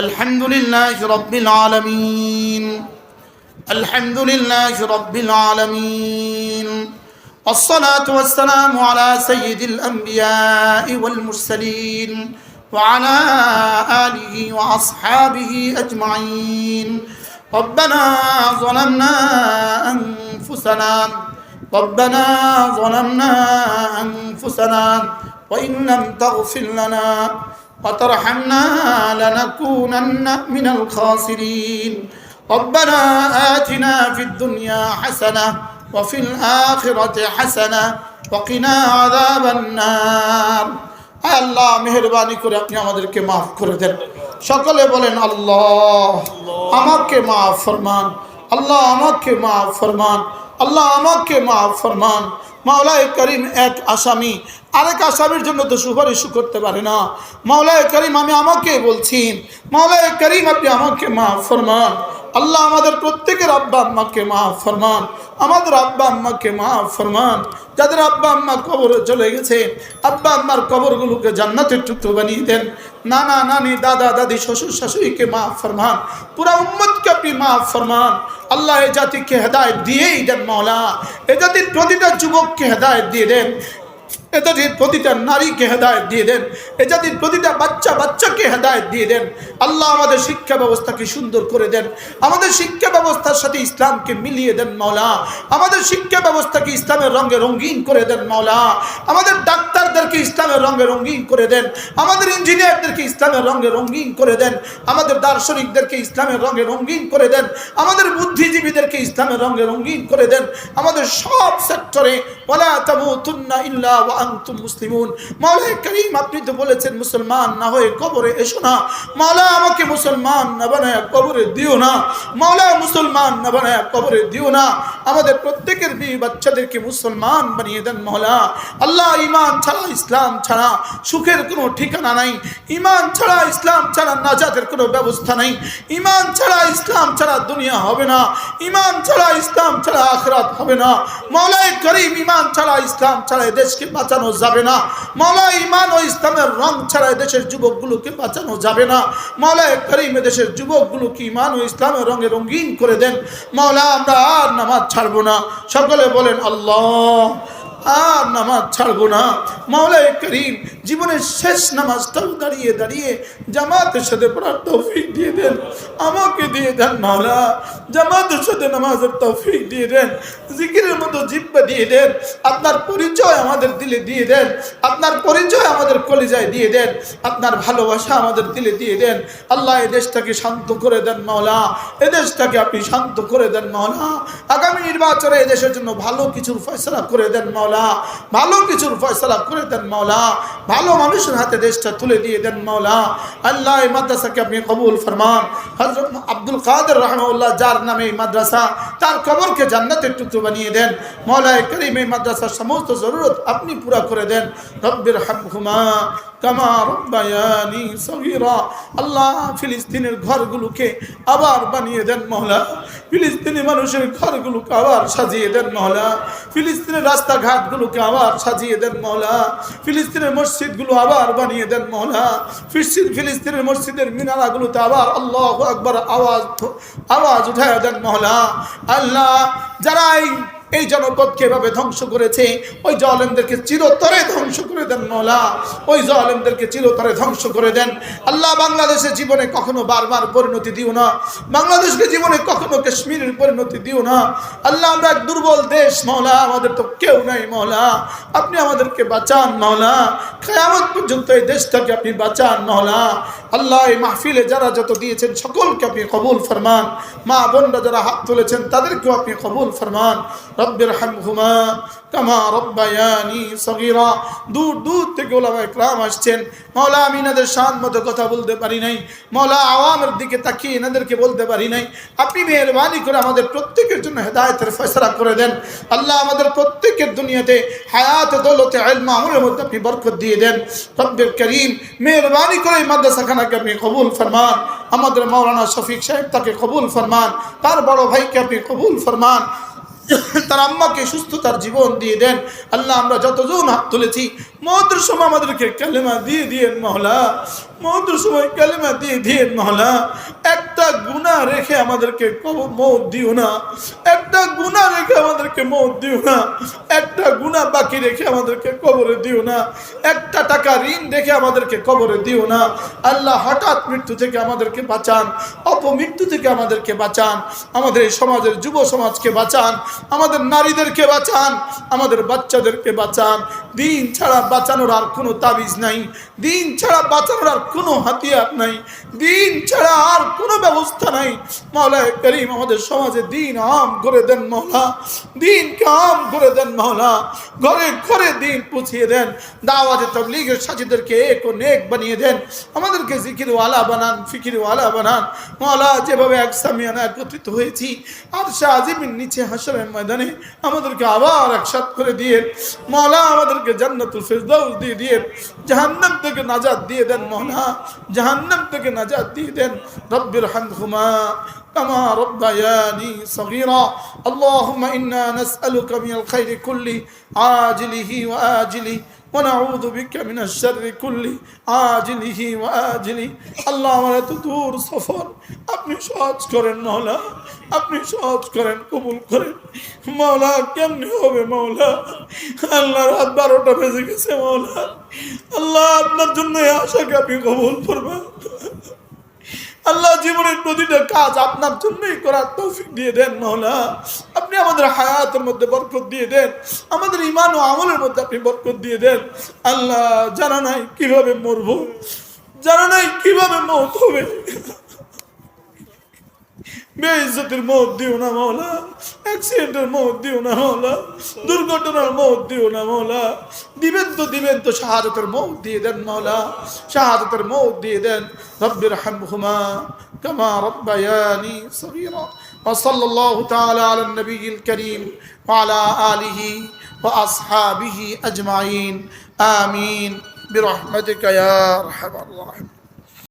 الحمد لله رب العالمين. الحمد لله رب العالمين. والصلاة والسلام على سيد الأنبياء والمرسلين وعلى آله وأصحابه أجمعين. ربنا ظلمنا أنفسنا ربنا ظلمنا أنفسنا وإن لم تغفر لنا وترحمنا لنكونن من الخاسرين ربنا آتنا في الدنيا حسنة وفي الآخرة حسنة وقنا عذاب النار আল্লাহ মেহরবানি করে আপনি আমাদেরকে মাফ করে দেন সকলে বলেন আল্লাহ আমাকে মাফ ফরমান আল্লাহ আমাকে মাফ ফরমান আল্লাহ আমাকে মাফ ফরমান মাওলায় করিম এক আসামি। আরেক আসামির জন্য তো সুপারিশ করতে পারে না। মাওলায় করিম, আমি আমাকে বলছি, মাওলায় করিম, আপনি আমাকে মাফ ফরমান। আল্লাহ আমাদের প্রত্যেকের আব্বা আম্মাকে মাফ ফরমান। আমাদের আব্বা আম্মাকে মাফ ফরমান। যাদের আব্বা আম্মা কবরে চলে গেছে, আব্বা আম্মার কবরগুলোকে জান্নাতের টুকরো বানিয়ে দেন। নানা, নানি, দাদা, দাদি, শ্বশুর শাশুড়িকে মা ফরমান। পুরা উম্মতকে আপনি মাফ ফরমান। আল্লাহ এ জাতিকে হেদায়ত দিয়েই দেন মৌলা এ জাতির প্রতিটা যুবককে হেদায়ত দিয়ে দেন। এ জাতির প্রতিটা নারীকে হেদায়ত দিয়ে দেন। এ জাতির প্রতিটা বাচ্চা বাচ্চাকে হেদায়ত দিয়ে দেন। আল্লাহ আমাদের শিক্ষা ব্যবস্থাকে সুন্দর করে দেন। আমাদের শিক্ষা ব্যবস্থার সাথে ইসলামকে মিলিয়ে দেন মাওলা। আমাদের শিক্ষা ব্যবস্থাকে ইসলামের রঙে রঙিন করে দেন মাওলা। আমাদের ডাক্তারদেরকে ইসলামের রঙে রঙিন করে দেন। আমাদের ইঞ্জিনিয়ারদেরকে ইসলামের রঙে রঙিন করে দেন। আমাদের দার্শনিকদেরকে ইসলামের রঙে রঙিন করে দেন। আমাদের বুদ্ধিজীবীদেরকে ইসলামের রঙে রঙিন করে দেন। আমাদের সব সেক্টরে আপনি তো বলেছেন মুসলমান না হয়ে কবরে এসো না। মাওলা আমাকে মুসলমান না বানায় কবরে দিও না। মাওলা মুসলমান না বানায় কবরে দিও না। আমাদের প্রত্যেকের বিয়ে বাচ্চাদেরকে মুসলমান বানিয়ে দেন মাওলা আল্লাহ ইমান ছাড়া ইসলাম ছাড়া সুখের কোনো ঠিকানা নাই। ইমান ছাড়া ইসলাম ছাড়া নাজাতের কোনো ব্যবস্থা নাই। ইমান ছাড়া ইসলাম ছাড়া দুনিয়া হবে না। ইমান ছাড়া ইসলাম ছাড়া আখরাত হবে না। মাওলাই করিম ইমান ছাড়া ইসলাম ছাড়া দেশকে বাঁচানো যাবে না। মলাই ইমান ও ইসলামের রং ছাড়া দেশের যুবকগুলোকে বাঁচানো যাবে না। মাওলায় করিম দেশের যুবকগুলোকে ইমান ও ইসলামের রঙে রঙিন করে দেন। মাওলা, আমরা আর নামাজ ছাড়বো না। সকলে বলেন, আল্লাহ। আর নামাজ ছাড়বো না। মাওলাই করিম জীবনের শেষ নামাজটাও দাঁড়িয়ে দাঁড়িয়ে জামাতের সাথে পড়ার তৌফিক দিয়ে দেন। আমাকে দিয়ে দেন মাওলা। জামাতের সাথে নামাজের তৌফিক দিয়ে দেন। জিকিরের মতো জিব্বা দিয়ে দেন। আপনার পরিচয় আমাদের দিলে দিয়ে দেন। আপনার পরিচয় আমাদের কলিজায় দিয়ে দেন। আপনার ভালোবাসা আমাদের দিলে দিয়ে দেন। আল্লাহ এ দেশটাকে শান্ত করে দেন মাওলা। এ দেশটাকে আপনি শান্ত করে দেন মাওলা। আগামী নির্বাচনে এদেশের জন্য ভালো কিছুর ফয়সলা করে দেন মাওলা। ভালো কিছুর ফয়সলা করে দেন মাওলা। ভালো মানুষের হাতে দেশটা তুলে দিয়ে দেন মাওলা। আল্লাহ এই মাদ্রাসাকে আপনি কবুল ফরমান। হজরত আব্দুল কাদের রহমাউল্লাহ যার নামে এই মাদ্রাসা, তার কবরকে জান্নাতের টুকরো বানিয়ে দেন। মৌলায় করিম এই মাদ্রাসার সমস্ত জরুরত আপনি পুরা করে দেন। রব্বির হামহুমা কামা রব্বায়ানি সগীরা। আল্লাহ ফিলিস্তিনের ঘরগুলোকে আবার বানিয়ে ফিলিস্তিনি মানুষের ঘরগুলোকে আবার সাজিয়ে দেন মহলা। ফিলিস্তিনের রাস্তাঘাটগুলোকে আবার সাজিয়ে দেন মহলা। ফিলিস্তিনের মসজিদগুলো আবার বানিয়ে দেন মহলা। ফিলিস্তিন, ফিলিস্তিনের মসজিদের আবার আল্লাহ আকবার আওয়াজ আওয়াজ উঠায় দেন মহলা। আল্লাহ যারা এই এই জনপদকে এভাবে ধ্বংস করেছে? ওই জলেমদেরকে চিরতরে ধ্বংস করে দেন মৌলা। ওই জলেমদেরকে চিরতরে ধ্বংস করে দেন। আল্লাহ বাংলাদেশের জীবনে কখনো বারবার পরিণতি দিও না। বাংলাদেশকে জীবনে কখনো কাশ্মীরের পরিণতি দিও না। আল্লাহ, আমরা এক দুর্বল দেশ মৌলা। আমাদের তো কেউ নাই মৌলা। আপনি আমাদেরকে বাঁচান মৌলা। খেয়ামত পর্যন্ত এই দেশটাকে আপনি বাঁচান মৌলা। আল্লাহ, এই মাহফিলে যারা যত দিয়েছেন, সকলকে আপনি কবুল ফরমান। মা বোনরা যারা হাত তুলেছেন, তাদেরকেও আপনি কবুল ফরমান। রব্বির সগীরা। দূর দূর থেকে আসছেন। এনাদের কথা বলতে পারি নাই। মৌলা আওয়ামের দিকে এনাদেরকে বলতে পারি নাই। আপনি করে আমাদের প্রত্যেকের জন্য হেদায়তের ফয়সলা করে দেন। আল্লাহ আমাদের প্রত্যেকের দুনিয়াতে হায়াত, দৌলতে আমলের মধ্যে আপনি বরকত দিয়ে দেন। রব্বির করিম, মেহরবানি করে মাদ্রাসাখানাকে আপনি কবুল ফরমান। আমাদের মৌলানা শফিক সাহেব তাকে কবুল ফরমান। তার বড় ভাইকে আপনি কবুল ফরমান। তার আম্মাকে সুস্থতার জীবন দিয়ে দেন। আল্লাহ আমরা যতজন হাত তুলেছি মহতের সময় আমাদেরকে কালেমা দিয়ে দিয়েন মহলা মহতের সময় কালেমা দিয়ে দিয়েন মহলা। একটা গুণা রেখে আমাদেরকে মত দিও না, একটা গুণা রেখে আমাদেরকে মত দিও না, একটা গুণা বাকি রেখে আমাদেরকে কবরে দিও না, একটা টাকা ঋণ রেখে আমাদেরকে কবরে দিও না। আল্লাহ হঠাৎ মৃত্যু থেকে আমাদেরকে বাঁচান, অপমৃত্যু থেকে আমাদেরকে বাঁচান, আমাদের এই সমাজের যুব সমাজকে বাঁচান, আমাদের নারীদেরকে বাঁচান, আমাদের বাচ্চাদেরকে বাঁচান। দিন ছাড়া বাঁচানোর আর কোনো তাবিজ নাই। দিন ছাড়া বাঁচানোর আর কোনো হাতিয়ার নাই। দিন ছাড়া আর কোনো ব্যবস্থা নাই। মাওলা করিম আমাদের সমাজে দিন আম করে দেন মহলা দিন কাম করে দেন মহলা ঘরে ঘরে দিন পুছিয়ে দেন। দাওয়াতে তবলিগের সাথীদেরকে এক ও নেক বানিয়ে দেন। আমাদেরকে জিকিরওয়ালা বানান, ফিকিরওয়ালা বানান। মহলা যেভাবে এক সামিয়ানা একত্রিত হয়েছি আর শাহ আজিমের নিচে হাসরের ময়দানে আমাদেরকে আবার একসাথ করে দিয়ে মহলা আমাদেরকে জান্নাতুল ফেরদাউস দিয়ে দিয়ে জাহান্নাম থেকে নাজাত দিয়ে দেন মোহনা জাহান্নাম থেকে নাজাত দিয়ে দেন। রব্বির হামহুমা كما ربياني صغيرا اللهم إنا نسألك من الخير كله عاجله وآجله ونعوذ بك من الشر كله عاجله وآجله আল্লাহ আমার এত দূর সফর আপনি সহজ করেন মৌলা আপনি সহজ করেন কবুল করেন মৌলা কেমনি হবে মৌলা আল্লাহ রাত বারোটা বেজে গেছে মৌলা আল্লাহ আপনার জন্য এই আশাকে আপনি কবুল করবেন আল্লাহ জীবনের প্রতিটা কাজ আপনার জন্যই করার তৌফিক দিয়ে দেন মহলা আপনি আমাদের হায়াতের মধ্যে বরকত দিয়ে দেন, আমাদের ইমান ও আমলের মধ্যে আপনি বরকত দিয়ে দেন। আল্লাহ, জানা নাই কীভাবে মরব, জানা নাই কীভাবে মত হবে। বেইজ্জতের মত দিও না মৌলা অ্যাক্সিডেন্টের মত দিও না মৌলা দুর্ঘটনার মত দিও না মৌলা দিবেন তো দিবেন তো শাহাদতের মত দিয়ে দেন মৌলা শাহাদতের মত দিয়ে দেন রব্বির হামহুমা كما ربياني صغيرا وصلى الله تعالى على النبي الكريم وعلى آله وأصحابه أجمعين آمين برحمتك يا أرحم الراحمين